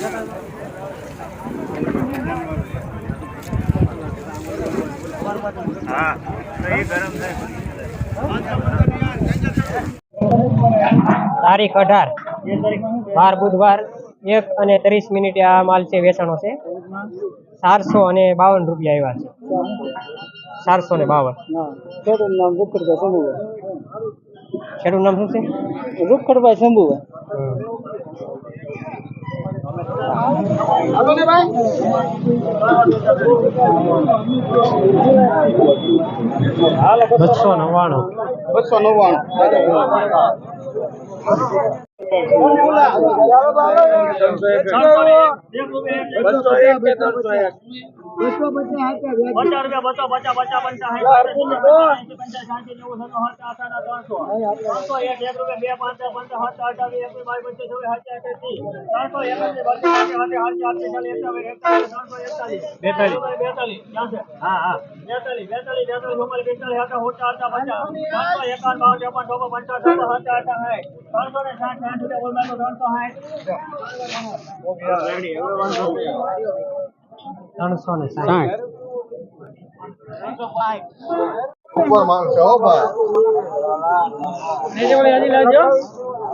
હા એ ગરમ તારીખ અઢાર. બાર બુધવાર એક અને ત્રીસ મિનિટે આ માલ છે વેચાણો છે. ચારસો અને બાવન રૂપિયા આવ્યા છે. ચારસો ને બાવન. ખેડૂત નામ રૂપકડભાઈ શંભુભાઈ ખેડૂત નામ શું છે? રૂપકડભાઈ શંભુભાઈ. બસો ભાઈ. બસો નવ્વાણું. બસો પચાસ બેતાલીસ હા હા બેતાલીસ બેતાલીસ બેતાલીસ બેતાલીસ હતા હોટા હતા પચાસ ત્રણસો એકાવન બાવન ત્રેપન ચોપન પંચાવન સાત આઠ ત્રણસો ને સાઠ સાઠ રૂપિયા બોલવાનો ત્રણસો ત્રણસો ને સાઠ. ઉપર માલ છે હો ભાઈ.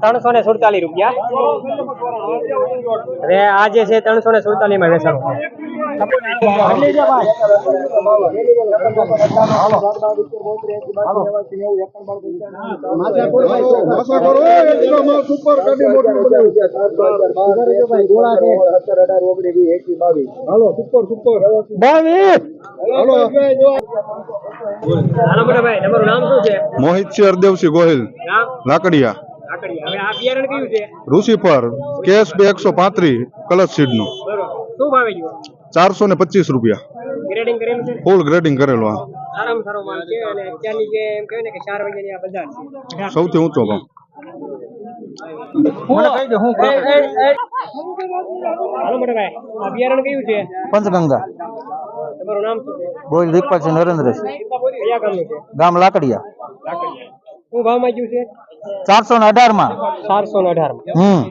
ત્રણસો ને સુડતાલીસ રૂપિયા. આજે છે ત્રણસો ને સુડતાલીસમાં વેચાણો. છે હાલો મોટા ભાઈ તમારું નામ શું છે મોહિત છે? હરદેવસિંહ ગોહિલ લાકડિયા છે ઋષિફર કેસ બે એકસો પાંત્રીસ કલશ સીડનું. બરોબર શું ભાવે ગયું ચારસો ને પચીસ રૂપિયા. ગ્રેડિંગ કરેલું છે ફૂલ ગ્રેડિંગ કરેલું હા. સારામાં સારો માલ છે અને અત્યારની જે એમ કહે ને કે ચાર વાગ્યાની આ બજાર છે. સૌથી ઊંચો ભાવ. હાલો મોટા ભાઈ આ બિયારણ કયું છે? પંચગંગા. તમારું નામ શું છે? બોલ દીપકસિંહ નરેન્દ્ર કયા ગામનું છે? ગામ લાકડિયા. લાકડિયા. શું ભાવમાં ગયું છે? ચારસો ને અઢારમાં ચારસો ને અઢાર હમ.